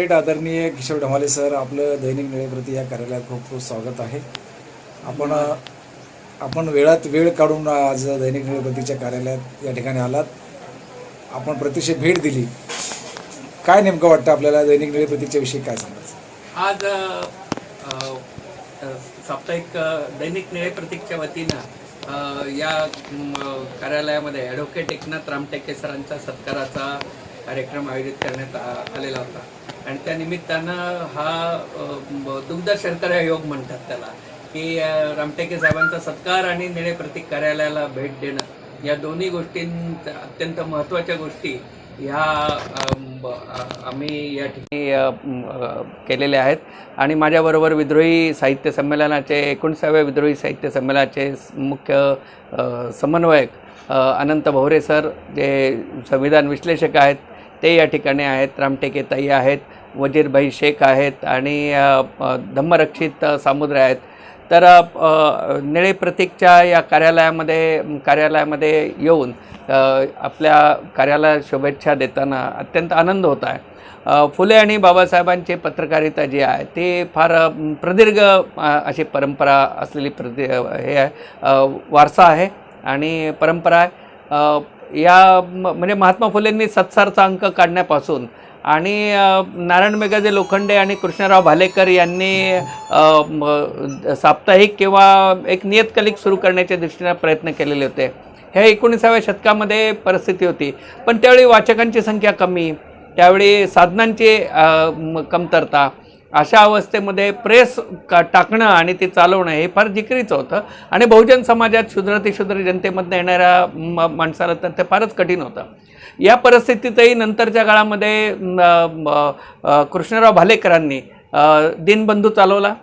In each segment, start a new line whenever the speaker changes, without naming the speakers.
Update आदरणीय Kishore Dhamale sir आपलं दैनिक निळेप्रती या कार्यालयात खूप खूप स्वागत आहे. आपण आपण वेळात वेळ काढून आज दैनिक निळेप्रतीच्या कार्यालयात या ठिकाणी आलात. आपण प्रत्यक्ष भेट दिली. काय नेमकं वाटतं आपल्याला दैनिक निळेप्रतीच्या विषयी काय सांगायचं?
आज साप्ताहिक दैनिक निळे प्रतीकच्या वतीनं या कार्यालयामध्ये ॲडव्होकेट एकनाथ रामटेके सरांच्या सत्काराचा कार्यक्रम आयोजित करण्यात आलेला होता. आणि त्या निमित्तानं हा दुग्ध शर्करा योग म्हणतात त्याला की रामटेके साहेबांचा सत्कार आणि निळे प्रतीक कार्यालयाला भेट देणं या दोन्ही गोष्टींत अत्यंत महत्त्वाच्या गोष्टी ह्या आम्ही या ठिकाणी केलेल्या आहेत. आणि माझ्याबरोबर विद्रोही साहित्य संमेलनाचे एकोणीसाव्या विद्रोही साहित्य संमेलनाचे मुख्य समन्वयक अनंत भवरे सर जे संविधान विश्लेषक आहेत ते या ठिकाणी आहेत. रामटेके ताई आहेत वजीरभाई शेख आहेत आणि धम्मरक्षित सामुद्र आहेत. तर निळे प्रतीकच्या या कार्यालयामध्ये कार्यालयामध्ये येऊन आपल्या कार्यालयात शुभेच्छा देताना अत्यंत आनंद होत आहे. फुले आणि बाबासाहेबांची पत्रकारिता जी आहे ती फार प्रदीर्घ अशी परंपरा असलेली प्रदी हे आहे वारसा आहे आणि परंपरा आहे. या म- म्हणजे महात्मा फुलेंनी सत्सारचा अंक काढण्यापासून आणि नारायण मेघाजे लोखंडे आणि कृष्णराव भालेकर यांनी साप्ताहिक किंवा एक नियतकालिक सुरू करण्याच्या दृष्टीने प्रयत्न केलेले होते. ह्या एकोणीसाव्या शतकामध्ये परिस्थिती होती. पण त्यावेळी वाचकांची संख्या कमी त्यावेळी साधनांची कमतरता अशा अवस्थेमध्ये प्रेस का टाकणं आणि ते चालवणं हे फार जिकरीचं होतं. आणि बहुजन समाजात शूद्रातिशूद्र जनतेमधनं येणाऱ्या म माणसाला तर ते फारच कठीण होतं. या परिस्थितीतही नंतरच्या काळामध्ये कृष्णराव भालेकरांनी दिनबंधू चालवला.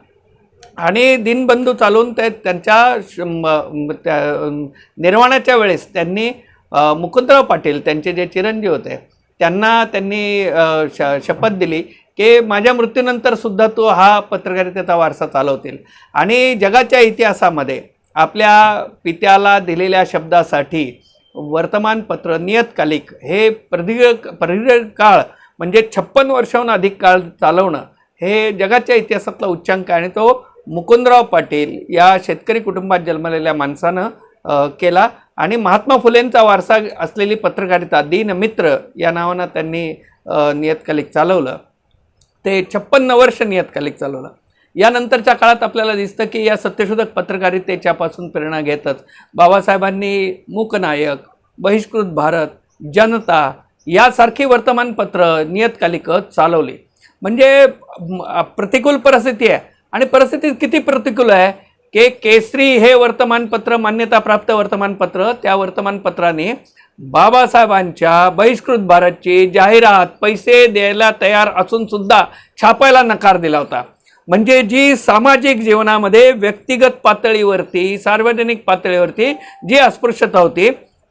आणि दिनबंधू चालवून ते त्यांच्या श- त्या निर्माणाच्या निर्वाणाच्या वेळेस त्यांनी मुकुंदराव पाटील त्यांचे जे चिरंजीव होते त्यांना त्यांनी श शपथ दिली. की माझ्या मृत्यूनंतर सुद्धा तो हा पत्रकारितेचा वारसा चालवतील. आणि जगाच्या इतिहासामध्ये आपल्या पित्याला दिलेल्या शब्दासाठी वर्तमानपत्र नियतकालिक हे प्रदीर्घ प्रदीर्घ काळ म्हणजे छप्पन वर्षाहून अधिक काळ चालवणं हे जगाच्या इतिहासातला उच्चांक आणि तो मुकुंदराव पाटील या शेतकरी कुटुंबात जन्मलेल्या माणसानं केला. आणि महात्मा फुलेंचा वारसा असलेली पत्रकारिता दीनमित्र या नावानं त्यांनी नियतकालिक चालवलं. ते छप्पन्न वर्ष नियतकालिक चालवलं? यानंतरच्या काळात आपल्याला दिसतं की या सत्यशोधक पत्रकारितेच्यापासून प्रेरणा घेतच. बाबासाहेबांनी मूकनायक बहिष्कृत भारत जनता यासारखी वर्तमानपत्र नियतकालिकं चालवली. म्हणजे प्रतिकूल परिस्थिती आहे. आणि परिस्थिती किती प्रतिकूल आहे? की केसरी हे वर्तमानपत्र मान्यताप्राप्त वर्तमानपत्र त्या वर्तमानपत्राने बाबासाहेबांच्या बहिष्कृत भारतची जाहिरात पैसे द्यायला तयार असून सुद्धा छापायला नकार दिला होता. म्हणजे जी सामाजिक जीवनामध्ये व्यक्तिगत पातळीवरती सार्वजनिक पातळीवरती जी अस्पृश्यता होती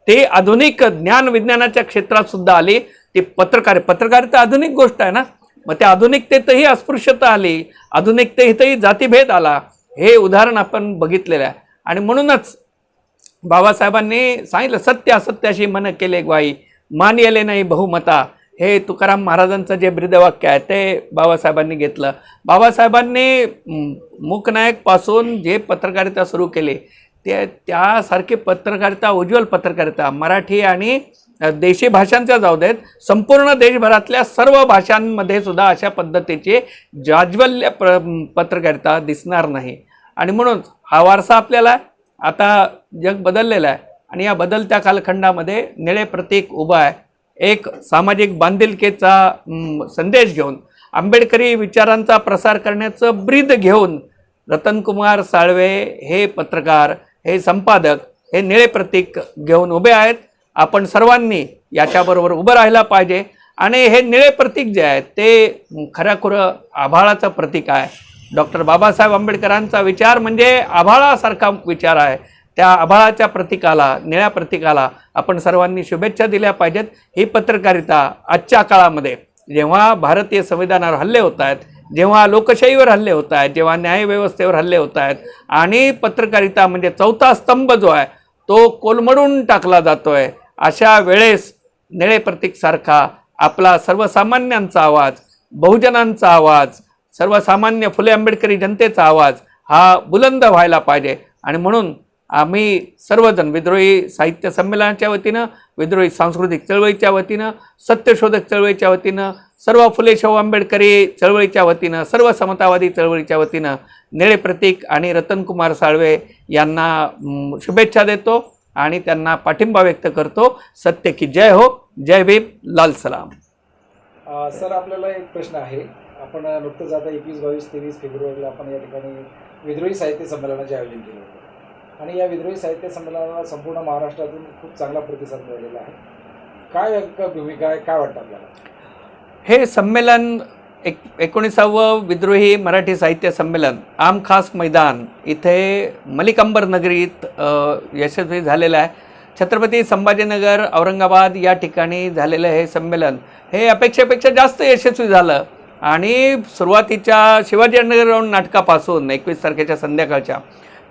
ती आधुनिक ज्ञान विज्ञानाच्या क्षेत्रात सुद्धा आली. ती पत्रकार पत्रकारिता आधुनिक गोष्ट आहे ना. मग त्या आधुनिकतेतही अस्पृश्यता आली. आधुनिकतेतही जातीभेद आला. हे उदाहरण आपण बघितलेलं आहे. आणि म्हणूनच बाबासाहेबांनी सांगितलं सत्य असत्याशी मन केले ग्वाई मान येले नाही बहुमता. हे तुकाराम महाराजांचं जे ब्रीदवाक्य आहे ते बाबासाहेबांनी घेतलं. बाबासाहेबांनी म, मूकनायकपासून जे पत्रकारिता सुरू केली ते त्यासारखी पत्रकारिता उज्ज्वल पत्रकारिता मराठी आणि देशी भाषांच्या जाऊ देत. संपूर्ण देशभरातल्या सर्व भाषांमध्ये सुद्धा अशा पद्धतीचे जाज्वल्य प्र पत्रकारिता दिसणार नाही. आणि म्हणून हा वारसा आपल्याला आता जग बदललेला आहे. आणि या बदलत्या कालखंडामध्ये निळे प्रतीक उभा आहे. एक सामाजिक बांधिलकीचा संदेश घेऊन आंबेडकरी विचारांचा प्रसार करण्याचं ब्रीद घेऊन रतनकुमार साळवे हे पत्रकार हे संपादक हे निळे प्रतीक घेऊन उभे आहेत. आपण सर्वांनी याच्याबरोबर उभं राहायला पाहिजे. आणि हे निळे प्रतीक जे आहे ते खऱ्याखुरं आभाळाचं प्रतीक आहे. डॉक्टर बाबासाहेब आंबेडकरांचा विचार म्हणजे आभाळासारखा विचार आहे. त्या आभाळाच्या प्रतीकाला निळ्या प्रतीकाला आपण सर्वांनी शुभेच्छा दिल्या पाहिजेत. ही पत्रकारिता आजच्या काळामध्ये जेव्हा भारतीय संविधानावर हल्ले होत आहेत जेव्हा लोकशाहीवर हल्ले होत आहेत जेव्हा न्यायव्यवस्थेवर हल्ले होत आहेत आणि पत्रकारिता म्हणजे चौथा स्तंभ जो आहे तो कोलमडून टाकला जातो आहे अशा वेळेस निळे प्रतीकसारखा आपला सर्वसामान्यांचा आवाज बहुजनांचा आवाज सर्वसामान्य फुले आंबेडकरी जनतेचा आवाज हा बुलंद व्हायला पाहिजे. आणि म्हणून आम्ही सर्वजण विद्रोही साहित्य संमेलनाच्या वतीनं विद्रोही सांस्कृतिक चळवळीच्या वतीनं सत्यशोधक चळवळीच्या वतीनं सर्व फुले शाहू आंबेडकरी चळवळीच्या वतीनं सर्व समतावादी चळवळीच्या वतीनं निळे प्रतीक आणि रतनकुमार साळवे यांना शुभेच्छा देतो. आणि त्यांना पाठिंबा व्यक्त करतो सत्य की जय हो जय भीम लाल सलाम.
सर आपल्याला एक प्रश्न आहे. आपण नुकतंच आता एकवीस बावीस तेवीस फेब्रुवारीला आपण या ठिकाणी विद्रोही साहित्य संमेलनाचे आयोजन केलं होतं. आणि या विद्रोही साहित्य संमेलनाला संपूर्ण महाराष्ट्रातून खूप चांगला प्रतिसाद मिळालेला आहे. काय भूमिका आहे? काय वाटतं आपल्याला?
हे संमेलन एक एकोणीसावं विद्रोही मराठी साहित्य संमेलन आम खास मैदान इथे मलिकांबर नगरीत यशस्वी झालेलं आहे. छत्रपती संभाजीनगर औरंगाबाद या ठिकाणी झालेलं हे संमेलन. हे अपेक्षेपेक्षा जास्त यशस्वी झालं आणि सुरुवातीच्या शिवाजी राऊंड नाटकापासून एकवीस तारखेच्या संध्याकाळच्या.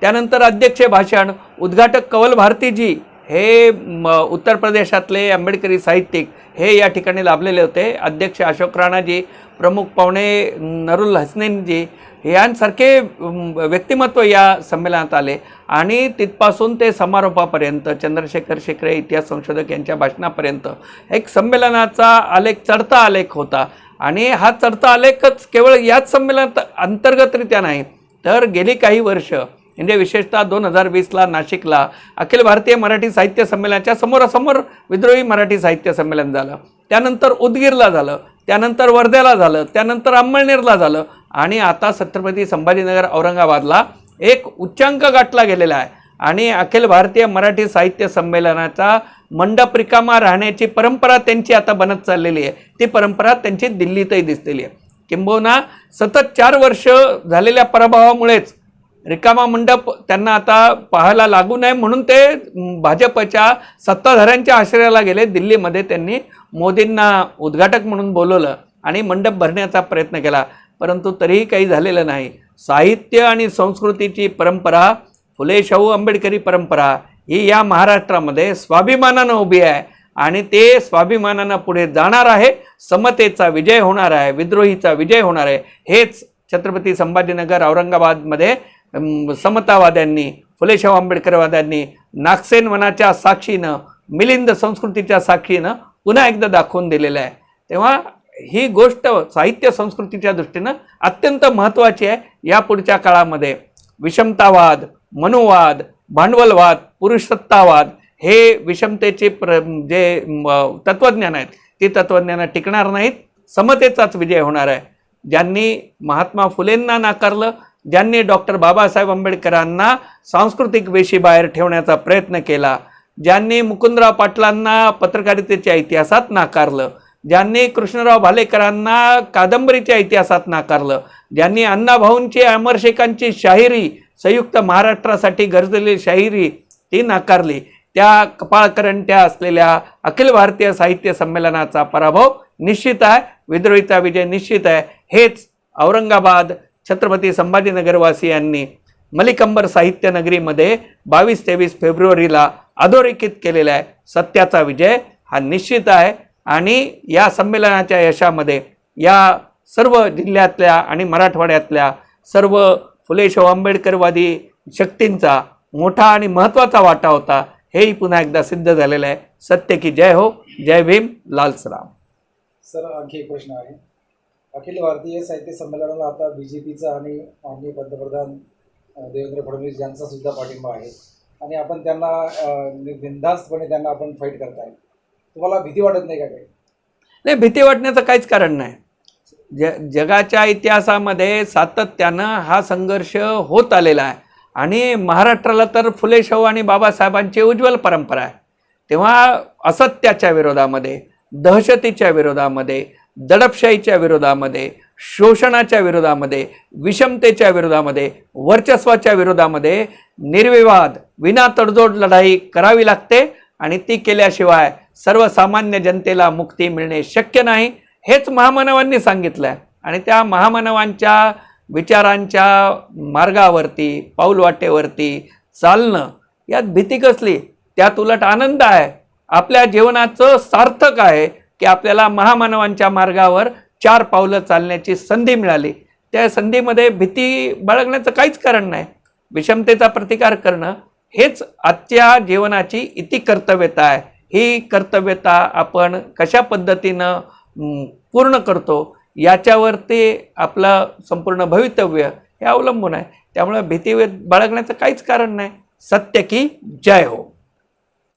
त्यानंतर अध्यक्ष भाषण उद्घाटक कवल भारतीजी हे म, उत्तर प्रदेशातले आंबेडकरी साहित्यिक हे या ठिकाणी लाभलेले होते. अध्यक्ष अशोक राणाजी प्रमुख पाहुणे नरुल हसनेनजी यांसारखे व्यक्तिमत्व या संमेलनात आले. आणि तिथपासून ते समारोपापर्यंत चंद्रशेखर शेखरे इतिहास संशोधक यांच्या भाषणापर्यंत एक संमेलनाचा आलेख चढता आलेख होता. आणि हा चढता आलेखच केवळ याच संमेलनात अंतर्गतरित्या नाही तर गेली काही वर्ष म्हणजे विशेषतः दोन हजार वीसला नाशिकला अखिल भारतीय मराठी साहित्य संमेलनाच्या समोरासमोर विद्रोही मराठी साहित्य संमेलन झालं. त्यानंतर उदगीरला झालं त्यानंतर वर्ध्याला झालं त्यानंतर अंमळनेरला झालं आणि आता छत्रपती संभाजीनगर औरंगाबादला एक उच्चांक गाठला गेलेला आहे. आणि अखिल भारतीय मराठी साहित्य संमेलनाचा मंडप रिकामा राहण्याची परंपरा त्यांची आता बनत चाललेली आहे. ती परंपरा त्यांची दिल्लीतही दिसलेली आहे. किंबहुना सतत चार वर्ष झालेल्या पराभवामुळेच रिकामा मंडप त्यांना आता पाहायला लागू नये म्हणून ते भाजपच्या सत्ताधाऱ्यांच्या आश्रयाला गेले. दिल्लीमध्ये त्यांनी मोदींना उद्घाटक म्हणून बोलवलं आणि मंडप भरण्याचा प्रयत्न केला. परंतु तरीही काही झालेलं नाही. साहित्य आणि संस्कृतीची परंपरा फुले शाहू आंबेडकरी परंपरा ही या महाराष्ट्रामध्ये स्वाभिमानानं उभी आहे आणि ते स्वाभिमानानं पुढे जाणार आहे. समतेचा विजय होणार आहे. विद्रोहीचा विजय होणार आहे. हेच छत्रपती संभाजीनगर औरंगाबादमध्ये समतावाद्यांनी फुलेशाव आंबेडकरवाद्यांनी नागसेन वनाच्या साक्षीनं मिलिंद संस्कृतीच्या साक्षीनं पुन्हा एकदा दाखवून दिलेलं आहे. तेव्हा ही गोष्ट साहित्य संस्कृतीच्या दृष्टीनं अत्यंत महत्त्वाची आहे. या पुढच्या काळामध्ये विषमतावाद मनुवाद भांडवलवाद पुरुषसत्तावाद हे विषमतेचे प्र जे तत्त्वज्ञान आहेत ती तत्त्वज्ञानं टिकणार नाहीत. समतेचाच विजय होणार आहे. ज्यांनी महात्मा फुलेंना नाकारलं ज्यांनी डॉक्टर बाबासाहेब आंबेडकरांना सांस्कृतिक वेशीबाहेर ठेवण्याचा प्रयत्न केला ज्यांनी मुकुंदराव पाटलांना पत्रकारितेच्या इतिहासात नाकारलं ज्यांनी कृष्णराव भालेकरांना कादंबरीच्या इतिहासात नाकारलं ज्यांनी अण्णाभाऊंची अमरशेखांची शाहिरी संयुक्त महाराष्ट्रासाठी गरजलेली शाहिरी ती नाकारली. त्या कपाळकरंट्या असलेल्या अखिल भारतीय साहित्य संमेलनाचा पराभव निश्चित आहे विद्रोहीचा विजय निश्चित आहे हेच औरंगाबाद छत्रपती संभाजीनगरवासियांनी मलिकंबर साहित्य नगरीमध्ये बावीस तेवीस फेब्रुवारीला अधोरेखित केलेला आहे. सत्याचा विजय हा निश्चित आहे. आणि या संमेलनाच्या यशामध्ये या सर्व जिल्ह्यातल्या आणि मराठवाड्यातल्या सर्व फुले शाहू आंबेडकरवादी शक्तींचा मोठा आणि महत्त्वाचा वाटा होता. हेही पुन्हा एकदा सिद्ध झालेलं आहे. सत्य की जय हो. जय भीम. लाल सराम
सर आणखी एक प्रश्न आहे. अखिल भारतीय साहित्य संमेलनाला आता बी जे पीचा आणि माननीय पंतप्रधान देवेंद्र फडणवीस यांचा सुद्धा पाठिंबा आहे. आणि आपण त्यांना अ, बिनधास्तपणे त्यांना आपण फाईट करताय. तुम्हाला भीती वाटत नाही का काही?
नाही भीती वाटण्याचं काहीच कारण नाही. ज जगाच्या इतिहासामध्ये सातत्यानं हा संघर्ष होत आलेला आहे. आणि महाराष्ट्राला तर फुले शाहू आणि बाबासाहेबांची उज्ज्वल परंपरा आहे. तेव्हा असत्याच्या विरोधामध्ये दहशतीच्या विरोधामध्ये दडपशाहीच्या विरोधामध्ये शोषणाच्या विरोधामध्ये विषमतेच्या विरोधामध्ये वर्चस्वाच्या विरोधामध्ये निर्विवाद विना तडजोड लढाई करावी लागते आणि ती केल्याशिवाय सर्वसामान्य जनतेला मुक्ती मिळणे शक्य नाही हेच महामानवांनी सांगितलं आहे आणि त्या महामानवांच्या विचारांच्या मार्गावरती पाऊलवाटेवरती चालणं यात भीती कसली? त्यात उलट आनंद आहे. आपल्या जीवनाचं सार्थक आहे. की आपल्याला महामानवांच्या मार्गावर चार पावलं चालण्याची संधी मिळाली. त्या संधीमध्ये भीती बाळगण्याचं काहीच कारण नाही. विषमतेचा प्रतिकार करणं हेच आजच्या जीवनाची इति कर्तव्यता आहे. ही कर्तव्यता आपण कशा पद्धतीनं पूर्ण करतो याच्यावरती आपलं संपूर्ण भवितव्य हे अवलंबून आहे. त्यामुळे भीती बाळगण्याचं काहीच कारण नाही. सत्य की जय हो.